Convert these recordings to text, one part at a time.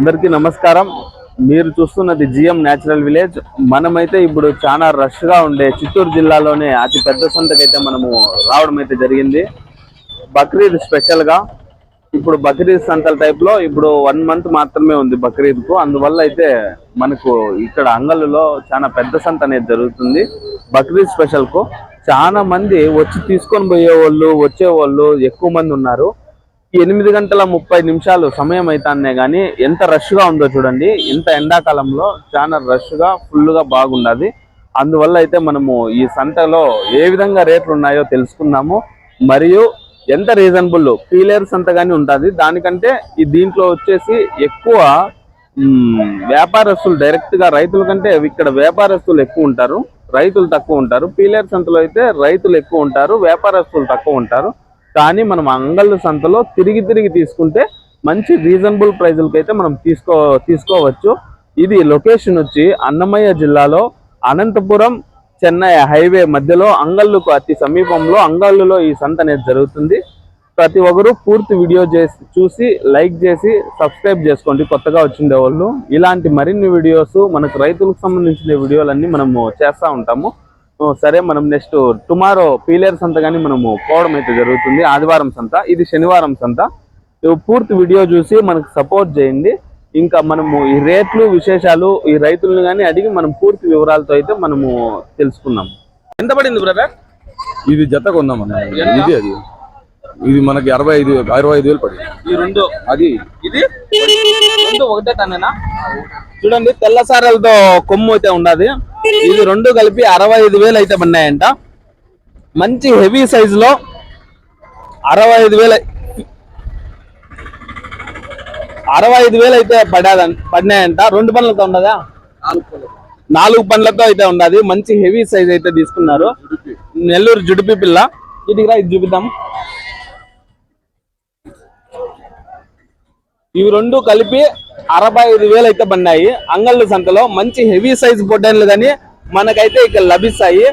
అందరికీ నమస్కారం. మీరు చూస్తున్నది జిఎం న్యాచురల్ విలేజ్. మనమైతే ఇప్పుడు చాలా రష్గా ఉండే చిత్తూరు జిల్లాలోనే అతి పెద్ద సంతకైతే మనము రావడం అయితే జరిగింది. బక్రీద్ స్పెషల్గా ఇప్పుడు బక్రీద్ సంతల టైప్లో ఇప్పుడు వన్ మంత్ మాత్రమే ఉంది బక్రీద్కు అందువల్ల అయితే మనకు ఇక్కడ అంగళ్ళులో చాలా పెద్ద సంత అనేది జరుగుతుంది. బక్రీద్ స్పెషల్కు చాలా మంది వచ్చి తీసుకొని పోయే వాళ్ళు వచ్చే వాళ్ళు ఎక్కువ మంది ఉన్నారు. ఎనిమిది గంటల ముప్పై నిమిషాలు సమయం అవుతానే కానీ ఎంత రష్గా ఉందో చూడండి. ఇంత ఎండాకాలంలో చాలా రష్గా ఫుల్గా బాగుండదు. అందువల్ల అయితే మనము ఈ సంతలో ఏ విధంగా రేట్లు ఉన్నాయో తెలుసుకున్నాము మరియు ఎంత రీజనబుల్ పీలేరు సంత కానీ ఉంటుంది. దానికంటే ఈ దీంట్లో వచ్చేసి ఎక్కువ వ్యాపారస్తులు డైరెక్ట్గా రైతుల కంటే ఇక్కడ వ్యాపారస్తులు ఎక్కువ ఉంటారు. రైతులు తక్కువ ఉంటారు. పీలేరు సంతలో అయితే రైతులు ఎక్కువ ఉంటారు. వ్యాపారస్తులు తక్కువ ఉంటారు. కానీ మనం అంగళ్ళు సంతలో తిరిగి తిరిగి తీసుకుంటే మంచి రీజనబుల్ ప్రైజులకి అయితే మనం తీసుకో తీసుకోవచ్చు. ఇది లొకేషన్ వచ్చి అన్నమయ్య జిల్లాలో అనంతపురం చెన్నై హైవే మధ్యలో అంగళ్ళుకు అతి సమీపంలో అంగళ్ళులో ఈ సంత అనేది జరుగుతుంది. ప్రతి ఒక్కరు పూర్తి వీడియో చేసి చూసి లైక్ చేసి సబ్స్క్రైబ్ చేసుకోండి. కొత్తగా వచ్చిండే వాళ్ళు. ఇలాంటి మరిన్ని వీడియోస్ మనకు రైతులకు సంబంధించిన వీడియోలన్నీ మనము చేస్తూ ఉంటాము. సరే మనం నెక్స్ట్ టుమారో పీలేర్ సంత కానీ మనము పోవడం అయితే జరుగుతుంది. ఆదివారం సంత ఇది శనివారం సంత. పూర్తి వీడియో చూసి మనకు సపోర్ట్ చేయండి. ఇంకా మనము ఈ రేట్లు విశేషాలు ఈ రైతులను కానీ అడిగి మనం పూర్తి వివరాలతో అయితే మనము తెలుసుకున్నాం ఎంత పడింది బ్రదర్ ఇది జత కొందామన్న. ఇది అది. ఇది మనకి అరవై ఐదు అరవై ఐదు వేలు పడింది. ఈ రెండు? అది. ఇది? రెండు ఒకటే టన్నేనా? చూడండి తెల్ల సారలతో కొమ్ము అయితే ఉండదు. ఇది రెండు కలిపి అరవై ఐదు వేలు అయితే పడినాయంట. మంచి హెవీ సైజ్లో అరవై ఐదు వేలు అరవై ఐదు వేలు అయితే పడాదంట పడినాయంట. రెండు పనులతో ఉండదా నాలుగు పనులతో అయితే ఉండదు మంచి హెవీ సైజ్ అయితే తీసుకున్నారు. నెల్లూరు జుడిపి పిల్ల. ఇటుకి రా ఇది చూపిద్దాం. ఇవి రెండు కలిపి అరవై ఐదు వేలు అయితే పడినాయి. అంగళ్ళు సంతలో మంచి హెవీ సైజ్ పొడ్డన్లు కానీ మనకైతే ఇక్కడ లభిస్తాయి.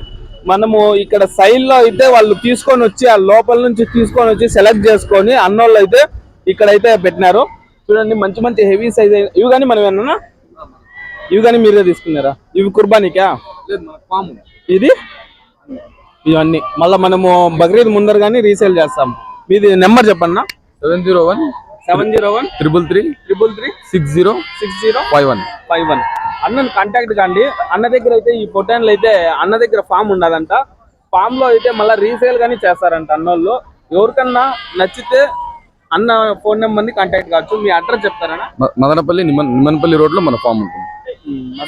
మనము ఇక్కడ సైడ్లో అయితే వాళ్ళు తీసుకొని వచ్చి ఆ లోపల నుంచి తీసుకొని వచ్చి సెలెక్ట్ చేసుకొని అన్నోళ్ళు అయితే ఇక్కడైతే పెట్టినారు. చూడండి మంచి మంచి హెవీ సైజ్ ఇవి కానీ మనం ఏమన్నా? ఇవి కానీ మీరే తీసుకున్నారా? ఇవి కుర్బానీకా? ఇది? ఇవన్నీ. మళ్ళీ మనము బక్రీద్ ముందర కానీ రీసేల్ చేస్తాం. మీది నెంబర్ చెప్పన్నా seven zero one seven zero one triple three triple three six zero six zero five one. Five one. అన్నను కాంటాక్ట్ కాండి. అన్న దగ్గర అయితే ఈ పొటాన్లు అయితే అన్న దగ్గర ఫామ్ ఉండదంట ఫామ్లో అయితే మళ్ళీ రీసేల్ గానీ చేస్తారంట అన్నోళ్ళు. ఎవరికన్నా నచ్చితే అన్న ఫోన్ నెంబర్ని కాంటాక్ట్ కావచ్చు. మీ అడ్రస్ చెప్తారనా మ- మదనపల్లి నిమన్ నిమన్పల్లి రోడ్లో మన ఫామ్ ఉంటుంది.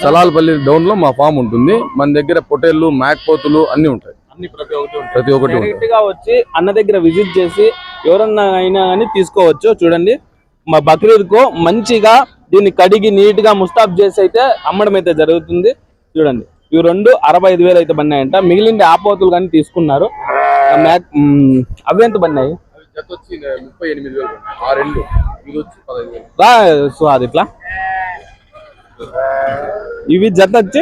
సలాల్పల్లి డౌన్లో మా ఫామ్ ఉంటుంది. మన దగ్గర పొటేళ్ళు మేకపోతులు అన్ని ఉంటాయి అన్ని ఉంటాయి. ప్రతి ఒక్కటి వచ్చి అన్న దగ్గర విజిట్ చేసి ఎవరన్నా అయినా కానీ తీసుకోవచ్చు చూడండి. మా బక్రీద్కు మంచిగా దీన్ని కడిగి నీట్గా ముస్తాబ్ చేసి అయితే అమ్మడం అయితే జరుగుతుంది. చూడండి. ఇవి రెండు అరవై ఐదు వేలు అయితే పడినాయంట మిగిలిన ఆపోతులు కానీ తీసుకున్నారు. అవి ఎంత పడినాయి రా సో అది ఇట్లా ఇవి జత వచ్చి?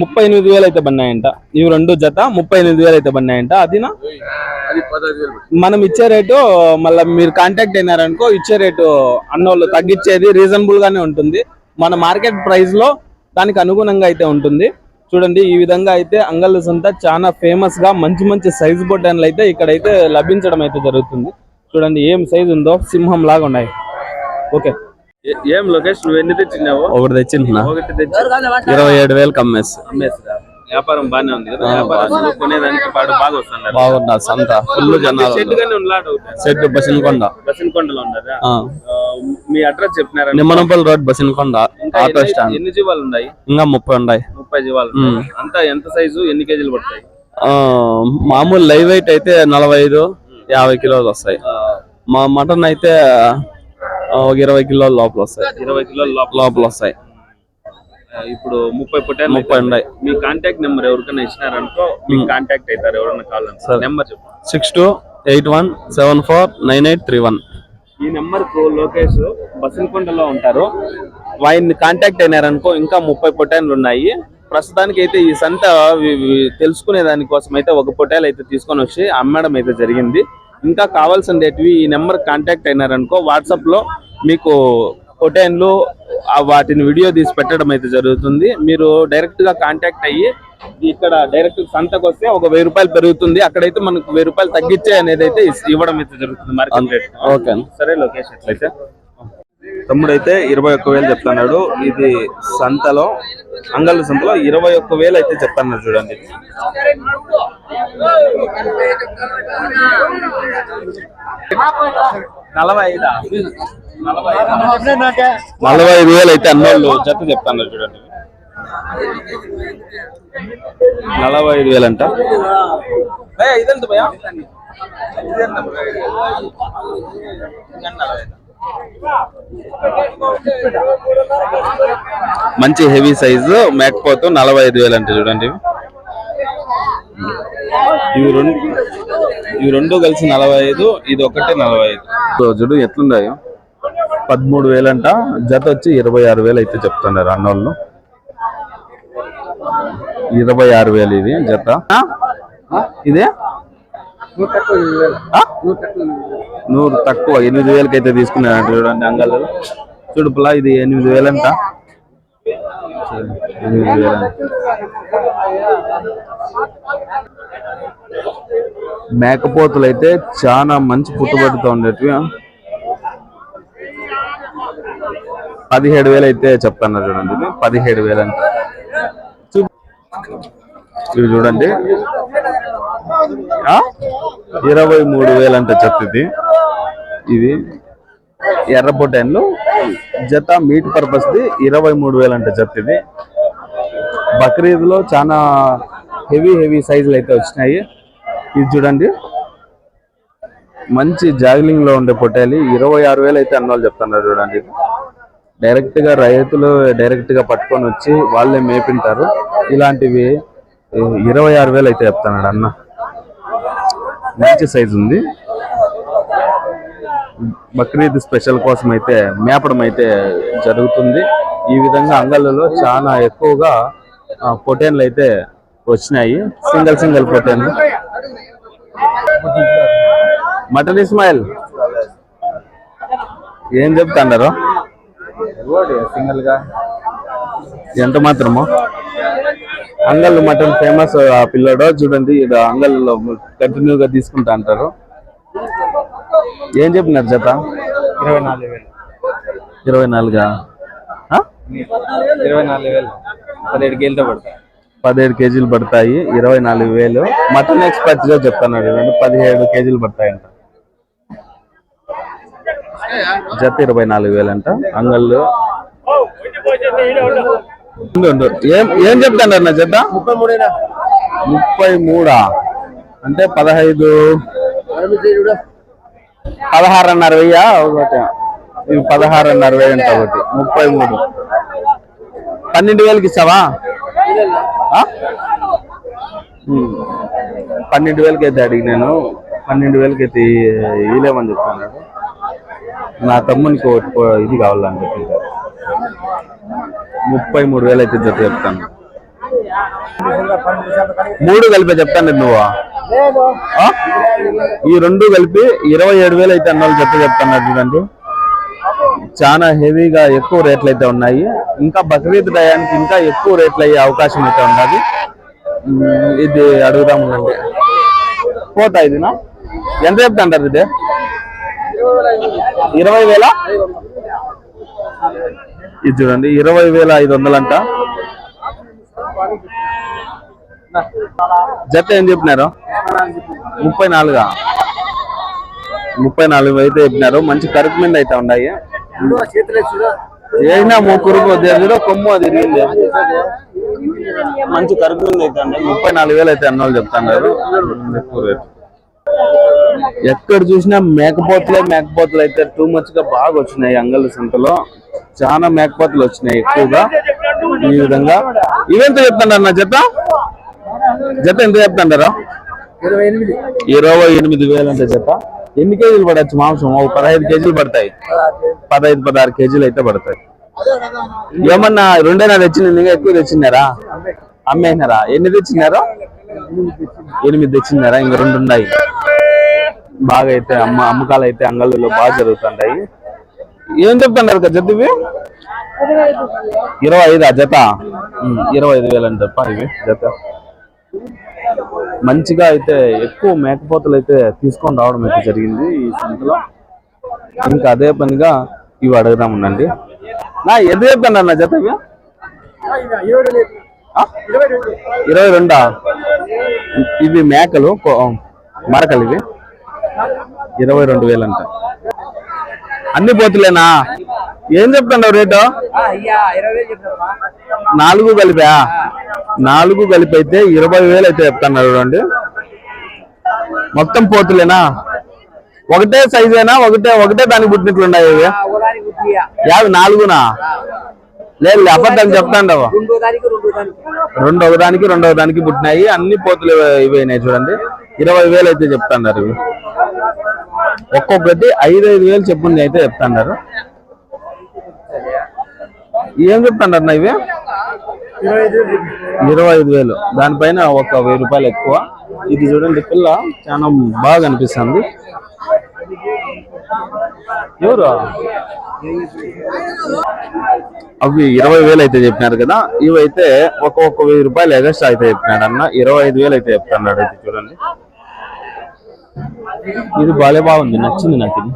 ముప్పై ఎనిమిది వేలు అయితే పడినాయంట ఇవి రెండు జత ముప్పై ఎనిమిది వేలు అయితే పడినాయంట అదినా అది. మనం ఇచ్చే రేటు మళ్ళీ మీరు కాంటాక్ట్ అయినారనుకో ఇచ్చే రేటు అన్నోళ్ళు తగ్గించేది రీజనబుల్ గానే ఉంటుంది. మన మార్కెట్ ప్రైస్లో దానికి అనుగుణంగా అయితే ఉంటుంది. చూడండి ఈ విధంగా అయితే అంగళ్ళు సంత చాలా ఫేమస్గా మంచి మంచి సైజ్ బొట్టన్లు అయితే ఇక్కడైతే లభించడం అయితే జరుగుతుంది. చూడండి ఏం సైజ్ ఉందో సింహం లాగా ఉన్నాయి. ఓకే. ఏం లోకేష్ నువ్వు ఎన్ని తెచ్చినావు? ఒకటి తెచ్చింటున్నా. ఒకటి తెచ్చి ఇరవై ఏడు వేలు కమ్మేసి. అమ్మేస్తా వ్యాపారం బాగానే ఉంది కదా వ్యాపారస్తులు కొనేదానికి పాడు బాగా వస్తున్నారు బాగున్నా సంత. ఫుల్ జనాలు. షెడ్ గానే ఉన్నాడు సెట్ బసినకొండ. బసినకొండలో. ఆ, మీ address చెప్పినారా? Nimmanapalli road Basinakonda auto stand. ఎన్ని జీవాలు ఉన్నాయి? ఇంకా ముప్పై ఉన్నాయి. ముప్పై జీవాలు. అంతా ఎంత సైజు? ఎన్ని కేజీలు పడతాయి? ఆ, మామూలు లైవ్ వెయిట్ అయితే నలభై ఐదు యాభై కిలోలు వస్తాయి. మా మటన్ అయితే ఒక ఇరవై కిలోల లోపల వస్తాయి. ఇరవై కిలోల లోపల వస్తాయి. ఇప్పుడు ముప్పై పొట్టాలు ముప్పై ఉన్నాయి. మీ కాంటాక్ట్ నెంబర్ ఎవరికైనా ఇచ్చినారనుకో మీకు కాంటాక్ట్ అవుతారు ఎవరైనా కాల్ సరే. నెంబర్ చెప్పు. Six two eight one seven four nine eight three one. ఈ నెంబర్కు లోకేష్ బసంకొండలో ఉంటారు. ఆయన్ని కాంటాక్ట్ అయినారనుకో ఇంకా ముప్పై పొటాన్లు ఉన్నాయి. ప్రస్తుతానికి అయితే ఈ సంత తెలుసుకునే దానికోసం అయితే ఒక పొటాలు అయితే తీసుకొని వచ్చి అమ్మడం అయితే జరిగింది. ఇంకా కావాల్సిందేటివి ఈ నెంబర్ కాంటాక్ట్ అయినారనుకో వాట్సాప్లో మీకు పొటైన్లు ఆ వాటిని వీడియో తీసి పెట్టడం అయితే జరుగుతుంది. మీరు డైరెక్ట్గా కాంటాక్ట్ అయ్యి ఇక్కడ డైరెక్ట్ సంతకు వస్తే ఒక వెయ్యి రూపాయలు పెరుగుతుంది. అక్కడైతే మనకు వెయ్యి రూపాయలు తగ్గించే అనేది అయితే ఇవ్వడం అయితే జరుగుతుంది మార్కెట్ రేట్. ఓకే. సరే లొకేషన్ ఎట్లయితే తమ్ముడు అయితే ఇరవై ఒక్క వేలు చెప్తున్నాడు. ఇది సంతలో అంగళ్ళ సంతలో ఇరవై ఒక్క వేలు అయితే చెప్తున్నాడు చూడండి. నలభై ఐదా వేలు అయితే అన్నోళ్ళు జత చెప్తున్నారు చూడండి. నలభై ఐదు వేలు అంట మంచి హెవీ సైజు మేకపోతూ నలభై ఐదు వేలు అంటే చూడండి. ఇవి రెండు ఇవి రెండు కలిసి నలభై ఐదు ఇది ఒకటే నలభై ఐదు రోజుడు ఎట్లున్నాయో? పదమూడు వేలంట జత వచ్చి ఇరవై ఆరు వేలు అయితే చెప్తున్నారు అన్నోళ్ళు. ఇరవై ఆరు వేలు ఇది జత ఇదే? నూరు తక్కువ ఎనిమిది వేలకి అయితే తీసుకున్నారంట చూడండి అంగళ్ళు. చూడు పులా ఇది ఎనిమిది వేలంట ఎనిమిది వేలంట మేకపోతులు అయితే చాలా మంచి పుట్టుబడితో ఉండేటివి. పదిహేడు వేలు అయితే చెప్తున్నారు చూడండి ఇది. పదిహేడు వేలు అంటే. ఇవి చూడండి. ఇరవై మూడు వేలు అంటే చెప్తుంది ఇది ఎర్ర జత మీట్ పర్పస్ ది ఇరవై మూడు వేలు అంటే చెప్తుంది బక్రీద్లో చాలా హెవీ హెవీ సైజులు అయితే వచ్చినాయి. ఇది చూడండి. మంచి జాగ్లింగ్లో ఉండే పొట్టేలి. ఇరవై ఆరు వేలు అయితే అన్నోళ్ళు చెప్తున్నారు చూడండి. డైరెక్ట్గా రైతులు డైరెక్ట్గా పట్టుకొని వచ్చి వాళ్ళే మేపింటారు. ఇలాంటివి ఇరవై ఆరు వేలు అయితే చెప్తున్నాడు అన్న. మంచి సైజ్ ఉంది. బక్రీద్ స్పెషల్ కోసం అయితే మేపడం అయితే జరుగుతుంది. ఈ విధంగా అంగళ్ళలో చాలా ఎక్కువగా పొటేన్లు అయితే వచ్చినాయి. సింగిల్ సింగిల్ పొటేన్లు మటన్ ఇస్మాయిల్. ఏం చెప్తాండారు? సింగిల్గా ఎంత మాత్రము? అంగల్ మటన్ ఫేమస్ ఆ పిల్లడు చూడండి ఇది అంగల్లో కంటిన్యూగా తీసుకుంటా అంటారు. ఏం చెప్పినారు జత? ఇరవై నాలుగు వేలు. ఇరవై నాలుగా ఇరవై నాలుగు వేలు. పదిహేడు కేజీలతో పడతాయి పదిహేడు కేజీలు పడతాయి ఇరవై నాలుగు వేలు. మటన్ ఎక్స్పర్ట్గా చెప్తున్నాడు చూడండి పదిహేడు కేజీలు పడతాయంట. జత ఇరవై నాలుగు వేలు అంట అంగళ్ళు. ఏం ఏం చెప్తాన్నారు నా జత? ముప్పై మూడా? అంటే పదహైదు. పదహారున్నర వెయ్యా? ఒకటి. ఇవి పదహారున్నర వెయ్యి అంట ఒకటి. ముప్పై మూడు. పన్నెండు వేలకి ఇస్తావా. పన్నెండు వేలకి అయితే అడిగినాను పన్నెండు వేలకి అయితే ఇలేమని చెప్తున్నాడు నా తమ్మునికి ఒకటి ఇది కావాలని చెప్పి ముప్పై మూడు వేలు అయితే జత చెప్తాను. మూడు కలిపి చెప్తాను నువ్వు? ఈ రెండు కలిపి ఇరవై ఏడు వేలు అయితే అన్నాళ్ళు జత చెప్తున్నారు చూడండి. చాలా హెవీగా ఎక్కువ రేట్లు అయితే ఉన్నాయి. ఇంకా బక్రీద్ టయానికి ఇంకా ఎక్కువ రేట్లు అయ్యే అవకాశం అయితే ఉన్నది. ఇది అడుగుదాం ఉండండి. పోతా ఇదినా ఎంత చెప్తాంటారు ఇది? ఇరవై వేల? ఇది చూడండి ఇరవై వేల ఐదు వందలంట జత ఏం చెప్పినారు? ముప్పై నాలుగా? ముప్పై నాలుగు అయితే చెప్పినారు. మంచి కరుకు మీద అయితే ఉన్నాయి. ఏనా ముగ్గురు దేవుడు కొమ్ము అది తిరిగింది మంచి కరుకు మీద అయితే ఉన్నాయి ముప్పై నాలుగు వేలు అయితే అన్నోళ్ళు చెప్తున్నారు. ఎక్కువ రేటు. ఎక్కడ చూసినా మేకపోతులే మేకపోతులు అయితే టూ మచ్గా బాగా వచ్చినాయి అంగళ్ళ సంతలో. చాలా మేకపోతులు వచ్చినాయి ఎక్కువగా. ఈ విధంగా. ఇవెంత చెప్తాండారు నా జత? జత ఎంత చెప్తాండారా ఇరవై ఎనిమిది. ఇరవై ఎనిమిది వేలు అంటే జత. ఎన్ని కేజీలు పడచ్చు మాంసం? ఒక పదహైదు కేజీలు పడతాయి. పదహైదు పదహారు కేజీలు అయితే పడతాయి. ఏమన్నా రెండైనా తెచ్చింది ఇంకా ఎక్కువ తెచ్చినారా? అమ్మేసినారా? ఎన్ని తెచ్చినారా? ఎనిమిది తెచ్చినారా? ఇంకా రెండు ఉన్నాయి. బాగా అయితే అమ్మ అమ్మకాలు అయితే అంగళ్ళలో బాగా జరుగుతుంటాయి. ఏం చెప్తున్నారు కదా జత ఇవి? ఇరవై ఐదు జత? ఇరవై ఐదు వేలు అంటప్ప ఇవి జత. మంచిగా అయితే ఎక్కువ మేకపోతలు అయితే తీసుకొని రావడం అయితే జరిగింది ఈ సంతలో. ఇంకా అదే పనిగా ఇవి అడుగుదాం ఉండండి. నా ఎదు చెప్పండి అన్న జత ఇరవై రెండా? ఇవి మేకలు మరకలు ఇవి. ఇరవై రెండు వేలంట. అన్ని పోతులేనా? ఏం చెప్తాండవు రేటు? నాలుగు కలిపా? నాలుగు కలిపి అయితే ఇరవై వేలు అయితే చెప్తున్నారు చూడండి. మొత్తం పోతులేనా? ఒకటే సైజేనా? ఒకటే ఒకటే దానికి పుట్టినట్లున్నాయి ఇవి? యాభై నాలుగునా? లేదు అబద్ధం చెప్తాండవు. రెండు ఒకదానికి రెండవ దానికి. పుట్టినాయి. అన్ని పోతులు ఇవైనాయి చూడండి. ఇరవై వేలు అయితే చెప్తాండారు ఇవి. ఒక్కొక్కటి ఐదు ఐదు వేలు చెప్పుంది అయితే చెప్తాండారు. ఏం చెప్తాండారు అన్న ఇవి? ఇరవై ఐదు వేలు. దానిపైన ఒక వెయ్యి రూపాయలు ఎక్కువ. ఇది చూడండి పిల్ల చాలా బాగా అనిపిస్తుంది. ఎవరు? అవి ఇరవై వేలు అయితే చెప్పినారు కదా ఇవైతే అయితే ఒక్కొక్క వెయ్యి రూపాయలు ఎగస్ట్రా అయితే చెప్పినాడు అన్న. ఇరవై ఐదు వేలు అయితే చెప్తున్నాడు ఇది చూడండి. ఇది బాలే బాగుంది నచ్చింది నాకు ఇది.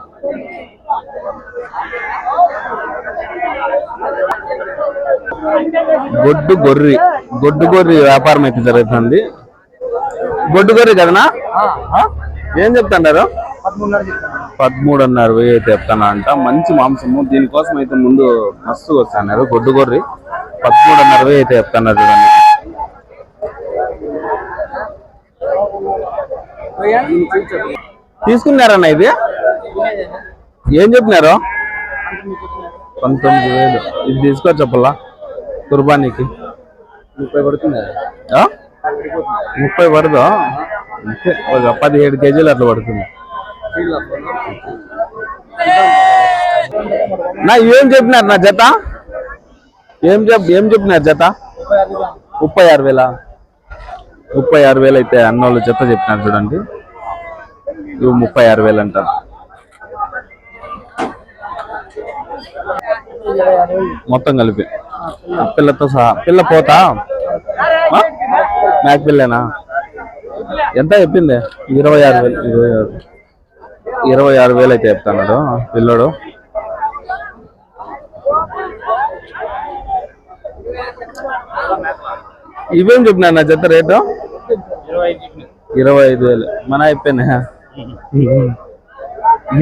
గొడ్డు గొర్రి. గొడ్డు గొర్రి వ్యాపారం అయితే జరుగుతుంది. గొడ్డు గొర్రి కదనా? ఏం చెప్తున్నారు? పదమూడున్నర వెయ్యి అయితే చెప్తాను అంట. మంచి మాంసము. దీనికోసం అయితే ముందు మస్తు వస్తున్నారు గొడ్డు గొర్రి. పదమూడున్నర వెయ్యి అయితే చెప్తున్నారు చూడండి. తీసుకున్నారన్న ఇది? ఏం చెప్పినారు? పంతొమ్మిది వేలు. ఇది తీసుకో చెప్పలా కుర్బానీకి ముప్పై పడుతుంది? ముప్పై పడదు? ఒక పదిహేడు కేజీలు అట్లా పడుతుంది? నా ఏం చెప్పినారు నా జత? ఏం చెప్ ఏం చెప్పినారు జత? ముప్పై ఆరు వేల? ముప్పై ఆరు వేలు అయితే అన్నోళ్ళు జత చెప్పినారు చూడండి. ఇవి ముప్పై ఆరు వేలు అంటారు. మొత్తం కలిపి. పిల్లతో సహా. పిల్ల పోతా? మ్యాక్ పిల్లేనా? ఎంత చెప్పింది? ఇరవై ఆరు వేలు ఇరవై ఆరు ఇరవై ఆరు వేలు అయితే చెప్తాడు పిల్లడు. ఇవేం చెప్పినా నా జత రేటు? ఇరవై ఐదు వేలు. మన అయిపోయినా?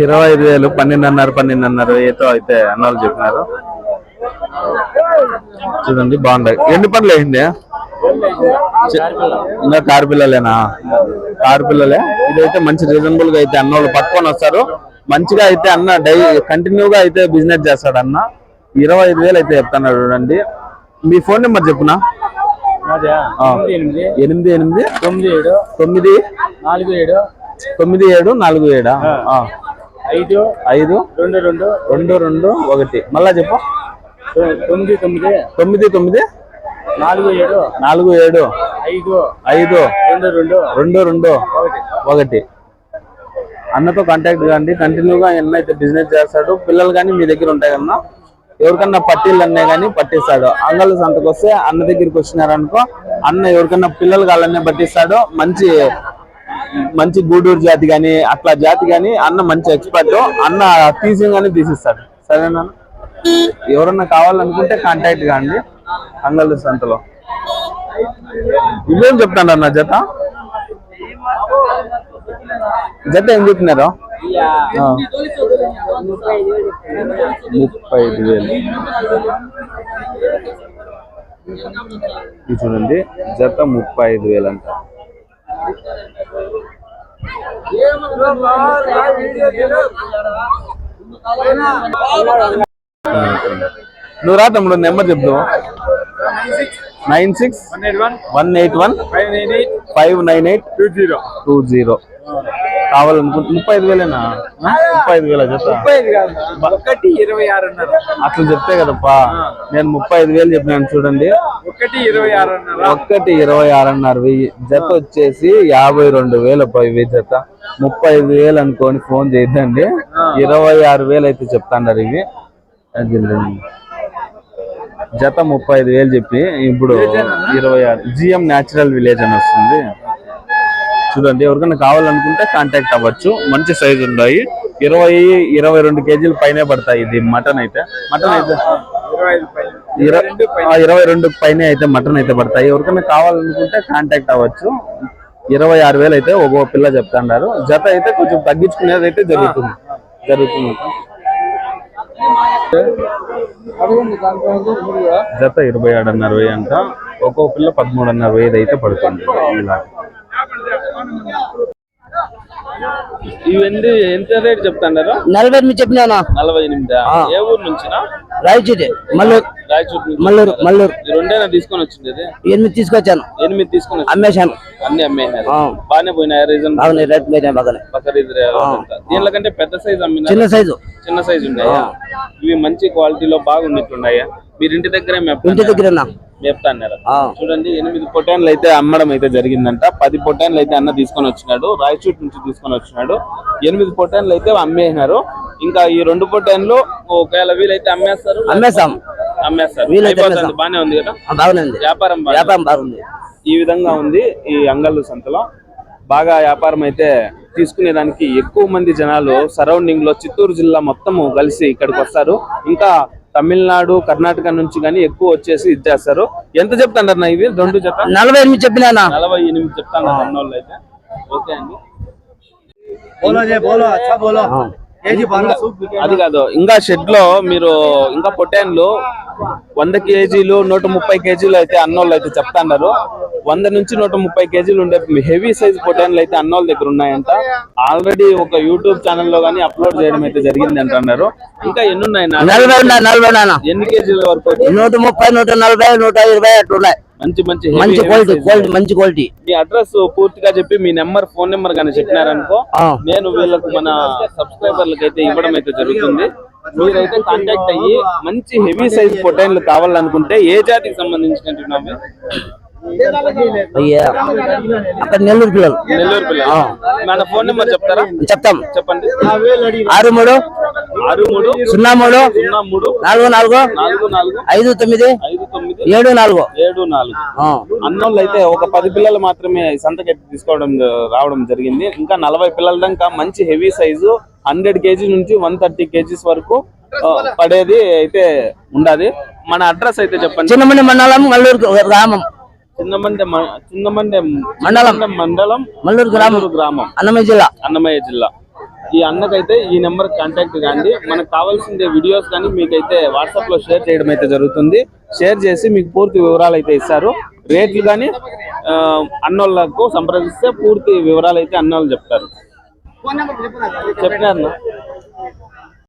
ఇరవై ఐదు వేలు పన్నెండున్నర పన్నెండున్నర ఏతో అయితే అన్నాళ్ళు చెప్పినారు. చూడండి బాగుంటాయి ఎన్ని పనులు అయింది ఇంకా కారు పిల్లలేనా? కారు పిల్లలే? ఇదైతే మంచి రీజనబుల్గా అయితే అన్నోళ్ళు పట్టుకొని వస్తారు. మంచిగా అయితే అన్న డై కంటిన్యూగా అయితే బిజినెస్ చేస్తాడు అన్న. ఇరవై ఐదు వేలు అయితే చెప్తున్నాడు చూడండి. మీ ఫోన్ నెంబర్ చెప్పునా. ఎనిమిది ఎనిమిది తొమ్మిది ఏడు తొమ్మిది నాలుగు ఏడు తొమ్మిది ఏడు నాలుగు ఏడా. ఐదు ఐదు రెండు రెండు రెండు రెండు ఒకటి. మళ్ళా చెప్పు. తొమ్మిది తొమ్మిది. తొమ్మిది తొమ్మిది? నాలుగు ఏడు. నాలుగు ఏడు. ఐదు. ఐదు. రెండు రెండు. రెండు రెండు. ఒకటి. అన్నతో కాంటాక్ట్ కాండి కంటిన్యూగా ఎన్న అయితే బిజినెస్ చేస్తాడు పిల్లలు కానీ మీ దగ్గర ఉంటాయి కన్నా ఎవరికన్నా పట్టీలు అన్నీ కానీ పట్టిస్తాడు. అంగళ్ళ సంతకు వస్తే అన్న దగ్గరికి వచ్చినారనుకో అన్న ఎవరికన్నా పిల్లలు కావాలనే పట్టిస్తాడు. మంచి మంచి గూడూరు జాతి కానీ అట్లా జాతి కానీ అన్న మంచి ఎక్స్పర్ట్ అన్న తీసి కానీ తీసిస్తాడు. సరేనా? ఎవరన్నా కావాలనుకుంటే కాంటాక్ట్ కాండి. అంగళ్ళ సంతలో. ఇవేం చెప్తాను అన్న జత? జత ఏం చెప్పినారు? ముప్పై ఐదు వేలు. చూడండి జత ముప్పై ఐదు వేలు అంట నువ్వు రా తమ్ముడు number చెప్దు nine six one eight one five nine eight two zero. కావాలనుకుంటే ముప్పై ఐదు వేలేనా? ముప్పై ఐదు వేల చెప్తా? ఒకటి ఇరవై ఆరున్నర అట్లా చెప్తే కదప్పా. నేను ముప్పై ఐదు వేలు చెప్పినాను చూడండి. ఒకటి ఇరవై ఆరున్నర ఒక్కటి ఇరవై ఆరున్నర వెయ్యి. జత వచ్చేసి యాభై రెండు వేలు అబ్బా ఇవి జత. ముప్పై ఐదు వేలు అనుకొని ఫోన్ చేయద్దండి. ఇరవై ఆరు వేలు అయితే చెప్తాండారు ఇవి. జత ముప్పై ఐదు వేలు చెప్పి ఇప్పుడు ఇరవై ఆరు. జిఎం న్యాచురల్ విలేజ్ అని వస్తుంది. చూడండి ఎవరికైనా కావాలనుకుంటే కాంటాక్ట్ అవ్వచ్చు. మంచి సైజు ఉన్నాయి. ఇరవై ఇరవై రెండు కేజీలు పైనే పడతాయి ఇది మటన్ అయితే. మటన్ అయితే ఇరవై ఇరవై రెండు పైన అయితే మటన్ అయితే పడతాయి. ఎవరికైనా కావాలనుకుంటే కాంటాక్ట్ అవ్వచ్చు. ఇరవై ఆరు వేలు అయితే ఒక్కో పిల్ల చెప్తాండారు. జత అయితే కొంచెం తగ్గించుకునేది అయితే జరుగుతుంది. జరుగుతుంది. జత ఇరవై ఏడున్నర వెయ్యి అంట. ఒక్కో పిల్ల పదమూడున్నర వెయ్యి అయితే పడుతుంది. ఇలా ఇవన్నీ ఎంత రేట్ చెప్తాడారు? నలభై ఎనిమిది చెప్పినానా నలభై ఎనిమిది ఏ ఊరు నుంచినా? రాయచూరి మల్లూరు. రాయచూరు నుంచి మల్లూరు మల్లూరు. రెండేనా తీసుకొని వచ్చింది? ఎనిమిది తీసుకొచ్చాను. ఎనిమిది తీసుకొని అమ్మేశాను. అన్ని అమ్మేసినారు. ఆ. బాగానే పోయినాయి రీజన్ బాగున్నాయి రేట్ మీద బాగానే. బకరీద్ దీనికంటే పెద్ద సైజ్ అమ్మినా చిన్న సైజు చిన్న సైజ్ ఉన్నాయా? ఇవి మంచి క్వాలిటీలో బాగున్నట్టున్నాయా మీరు ఇంటి దగ్గరే ఇంటి దగ్గర చూడండి ఎనిమిది పొటాన్లు అయితే అమ్మడం అయితే జరిగిందంట. పది పొటాన్లు అయితే అన్న తీసుకొని వచ్చినాడు. రాయచూట్ నుంచి తీసుకొని వచ్చినాడు. ఎనిమిది పొటాన్లు అయితే అమ్మేసినారు. ఇంకా ఈ రెండు పొటాన్లు ఒకవేళ వీలైతే అమ్మేస్తారు. అమ్మేస్తాం. అమ్మేస్తారు. బానే ఉంది కదా? వ్యాపారం వ్యాపారం బాగుంది. ఈ విధంగా ఉంది ఈ అంగళ్ళు సంతలో. బాగా వ్యాపారం అయితే తీసుకునేదానికి ఎక్కువ మంది జనాలు సరౌండింగ్లో చిత్తూరు జిల్లా మొత్తము కలిసి ఇక్కడికి వస్తారు. ఇంకా తమిళనాడు కర్ణాటక నుంచి గానీ ఎక్కువ వచ్చేసి ఇచ్చేస్తారు ఎంత చెప్తాంటారు నా ఇవి? రెండు జత నలభై ఎనిమిది చెప్పినానా నలభై ఎనిమిది చెప్తాను అన్నోళ్ళు అయితే. ఓకే అండి. అది కాదు. ఇంకా షెడ్లో మీరు ఇంకా పొటాన్లు వంద కేజీలు నూట ముప్పై కేజీలు అయితే అన్నోళ్ళు అయితే చెప్తాన్నారు. వంద నుంచి నూట ముప్పై కేజీలు ఉండే హెవీ సైజ్ పొటాన్లు అయితే అన్నోళ్ళ దగ్గర ఉన్నాయంట. ఆల్రెడీ ఒక యూట్యూబ్ ఛానల్లో గానీ అప్లోడ్ చేయడం అయితే జరిగింది అంటున్నారు. ఇంకా ఎన్ని ఉన్నాయి ఎన్ని కేజీల వరకు? నూట ముప్పై నూట నలభై నూట ఇరవై అట్లా ఉన్నాయి మంచి మంచి మంచి క్వాలిటీ. క్వాలిటీ మంచి క్వాలిటీ మీ అడ్రస్ పూర్తిగా చెప్పి మీ నెంబర్ ఫోన్ నెంబర్ కానీ చెప్పినారనుకో. నేను వీళ్ళకు మన సబ్స్క్రైబర్లకు అయితే ఇవ్వడం అయితే జరుగుతుంది మీరైతే కాంటాక్ట్ అయ్యి మంచి హెవీ సైజ్ పొటైన్లు కావాలనుకుంటే ఏ జాతికి సంబంధించినటువంటి అయ్యా. అక్కడ నెల్లూరు పిల్లలు. నెల్లూరు పిల్ల మన ఫోన్ నెంబర్ చెప్తారా? చెప్తాం. చెప్పండి. ఆరు మూడు ఆరు మూడు సున్నా మూడు సున్నా మూడు నాలుగు నాలుగు నాలుగు నాలుగు ఐదు తొమ్మిది ఐదు తొమ్మిది ఏడు నాలుగు. ఏడు నాలుగు. అన్నోళ్ళు అయితే ఒక పది పిల్లలు మాత్రమే సంతకెట్టి తీసుకోవడం రావడం జరిగింది. ఇంకా నలభై పిల్లల దాకా మంచి హెవీ సైజు హండ్రెడ్ కేజీ నుంచి వన్ థర్టీ కేజీస్ వరకు పడేది అయితే ఉండాది. మన అడ్రస్ అయితే చెప్పండి. చిన్నమండి మండలం మల్లూరు గ్రామం. చిన్నమండే మండలం. మండలం మల్లూరు గ్రామం. గ్రామం. అన్నమయ్య జిల్లా. అన్నమయ్య జిల్లా. ఈ అన్నకైతే ఈ నెంబర్ కాంటాక్ట్ కానీ మనకు కావాల్సిన వీడియోస్ కానీ మీకైతే వాట్సాప్లో షేర్ చేయడం అయితే జరుగుతుంది. షేర్ చేసి మీకు పూర్తి వివరాలు అయితే ఇస్తారు. రేట్లు కానీ ఆ, అన్నోళ్ళకు సంప్రదిస్తే పూర్తి వివరాలు అయితే అన్నోళ్ళు చెప్తారు. చెప్పినారు